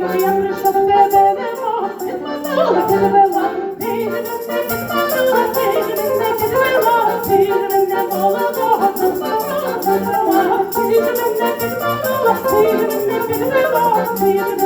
За сто сина, я тебе нема, підманула, підвела, ти мене підманула, ти мене підвела, ти мене молодого забрала, забрала, ти мене підманула, ти мене підвела, ти мене